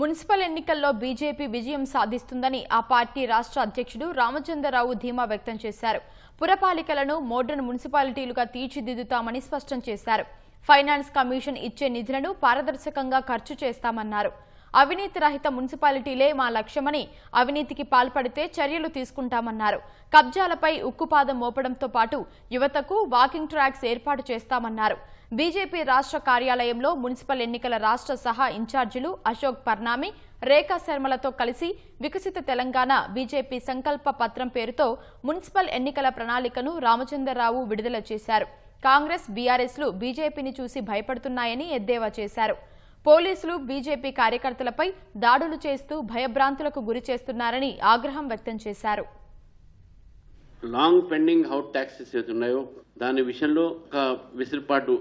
Municipal ఎన్నికల్లో BJP విజయం సాధిస్తుందని ఆ పార్టీ రాష్ట్ర అధ్యక్షుడు రామచంద్రరావు ధీమా వ్యక్తం చేశారు. పురపాలికలను మోడర్న్ మున్సిపాలిటీలుగా తీర్చిదిద్దుతామని స్పష్టం చేశారు. ఫైనాన్స్ కమిషన్ ఇచ్చే నిధులను పారదర్శకంగా ఖర్చు చేస్తామన్నారు. అవినీతి రహిత మున్సిపాలిటీలే మా లక్ష్యమని అవినీతికి పాల్పడితే చర్యలు తీసుకుంటామన్నారు. కబ్జాలపై ఉక్కుపాదం మోపడంతో పాటు యువతకు వాకింగ్ ట్రాక్స్ ఏర్పాటు చేస్తామన్నారు. బీజేపీ రాష్ట్ర కార్యాలయంలో మున్సిపల్ ఎన్నికల రాష్ట్ర సహా ఇన్ఛార్జీలు అశోక్ పర్నామి రేఖా శర్మలతో కలిసి వికసిత తెలంగాణ బీజేపీ సంకల్ప పత్రం పేరుతో మున్సిపల్ ఎన్నికల ప్రణాళికను రామచంద్రరావు విడుదల చేశారు. కాంగ్రెస్ బీఆర్ఎస్లు బీజేపీని చూసి భయపడుతున్నాయని ఎద్దేవా చేశారు. పోలీసులు బీజేపీ కార్యకర్తలపై దాడులు చేస్తూ భయభ్రాంతులకు గురి చేస్తున్నారని ఆగ్రహం వ్యక్తం చేశారు. లాంగ్ పెండింగ్ హౌట్ ట్యాక్సెస్ ఏదైతే ఉన్నాయో దాని విషయంలో ఒక విసిరిపాటు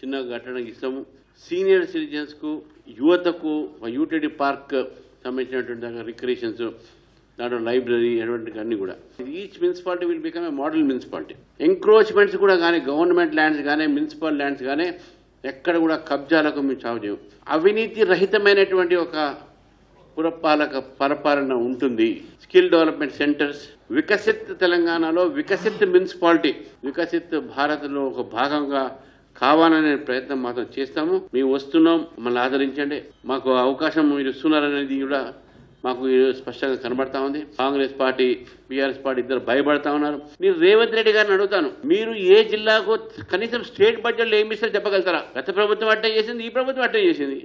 చిన్నగా కట్టడానికి ఇస్తాము. సీనియర్ సిటిజన్స్కు యువతకు యూటీడీ పార్క్ సంబంధించినటువంటి రిక్రియేషన్స్ దాంట్లో లైబ్రరీ అటువంటి అన్ని కూడా. Each municipality will become a model municipality encroachments కూడా కానీ గవర్నమెంట్ ల్యాండ్స్ కానీ మున్సిపల్ ల్యాండ్స్ కానీ ఎక్కడ కూడా కబ్జాలకు మేము చావు చేయము అవినీతి రహితమైనటువంటి ఒక పురపాలక పరపాలన ఉంటుంది. స్కిల్ డెవలప్మెంట్ సెంటర్స్ వికసిత్ తెలంగాణలో వికసిత్ మున్సిపాలిటీ వికసిత్ భారత్లో ఒక భాగంగా కావాలనే ప్రయత్నం మాత్రం చేస్తాము. మేము వస్తున్నాం మమ్మల్ని ఆదరించండి. మాకు అవకాశం మీరు ఇస్తున్నారనేది కూడా మాకు ఈరోజు స్పష్టంగా కనబడతా ఉంది. కాంగ్రెస్ పార్టీ బీఆర్ఎస్ పార్టీ ఇద్దరు భయపడతా ఉన్నారు. నేను రేవంత్ రెడ్డి గారిని అడుగుతాను మీరు ఏ జిల్లాకు కనీసం స్టేట్ బడ్జెట్లో ఏమి ఇస్తారో చెప్పగలుగుతారా? గత ప్రభుత్వం అట్టే చేసింది ఈ ప్రభుత్వం అట్టే చేసింది.